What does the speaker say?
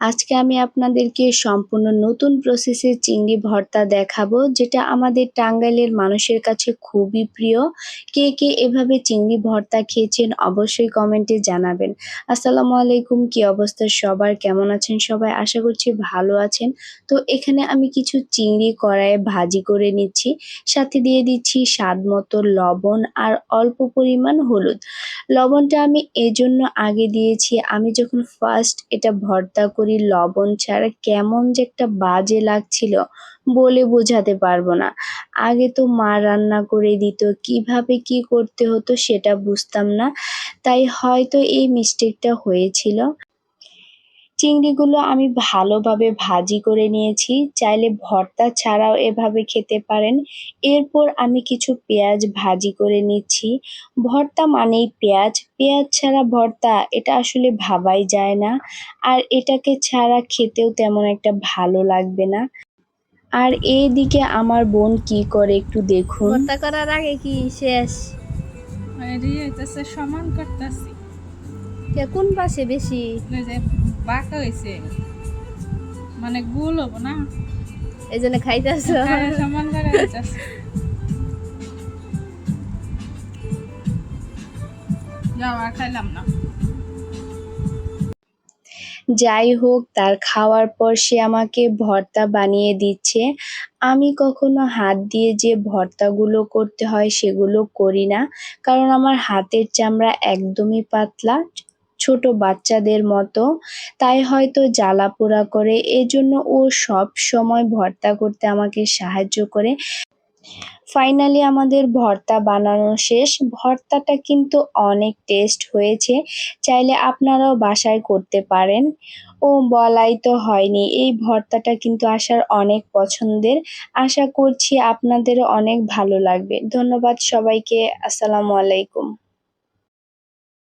আজকে আমি আপনাদেরকে সম্পূর্ণ নতুন প্রসেসে চিংড়ি ভর্তা দেখাবো, যেটা আমাদের টাঙ্গাইলের মানুষের কাছে খুবই প্রিয়। কে কে এভাবে চিংড়ি ভর্তা খেয়েছেন অবশ্যই কমেন্টে জানাবেন। আসসালামু আলাইকুম, কি অবস্থা সবার? কেমন আছেন সবাই? আশা করছি ভালো আছেন। তো এখানে আমি কিছু চিংড়ি কড়াইয়ে ভাজি করে নিচ্ছি। সাথে দিয়ে দিচ্ছি স্বাদ মতো লবণ আর অল্প পরিমাণ হলুদ। লবণটা আমি এই জন্য আগে দিয়েছি। আমি যখন ফার্স্ট এটা ভর্তা করি, লবণ ছাড়া কেমন যে একটা বাজে লাগছিল বলে বোঝাতে পারব না। আগে তো মা রান্না করে দিত, কীভাবে কি করতে হতো সেটা বুঝতাম না। তাই হয়তো এই মিস্টেকটা হয়েছিল। চিংড়িগুলো আমি ভালোভাবে ভাজি করে নিয়েছি। চাইলে ভর্তা ছাড়াও এভাবে খেতে পারেন। এরপর আমি কিছু পেঁয়াজ ভাজি করে নিচ্ছি। ভর্তা মানেই পেঁয়াজ। পেঁয়াজ ছাড়া ভর্তা এটা আসলে ভাবাই যায় না। আর এটাকে ছাড়া খেতেও তেমন একটা ভালো লাগবে না। আর এইদিকে আমার বোন কি করে একটু দেখুন। ভর্তা করার আগে কি শেষ? সমান করতেছি। কে কোন পাশে বেশি বাঁকা হয়েছে মানে গুল হব না। এই জন্য খাইতেছ সমান করে হইতেছে খাইলাম না। যাই হোক তার খাওয়ার পর সে আমাকে ভর্তা বানিয়ে দিচ্ছে। আমি কখনো হাত দিয়ে যে ভর্তাগুলো করতে হয় সেগুলো করি না। কারণ আমার হাতের চামড়া একদমই পাতলা। ছোট বাচ্চাদের মতো। তাই হয়তো জ্বালা পোড়া করে, এজন্য ও সব সময় ভর্তা করতে আমাকে সাহায্য করে। ফাইনালি আমাদের ভর্তা বানানো শেষ। ভর্তাটা কিন্তু অনেক টেস্ট হয়েছে। চাইলে আপনারাও বাসায় করতে পারেন। ও বলাই তো হয়নি, এই ভর্তাটা কিন্তু আসার অনেক পছন্দের। আশা করছি আপনাদেরও অনেক ভালো লাগবে। ধন্যবাদ সবাইকে। আসসালামু আলাইকুম।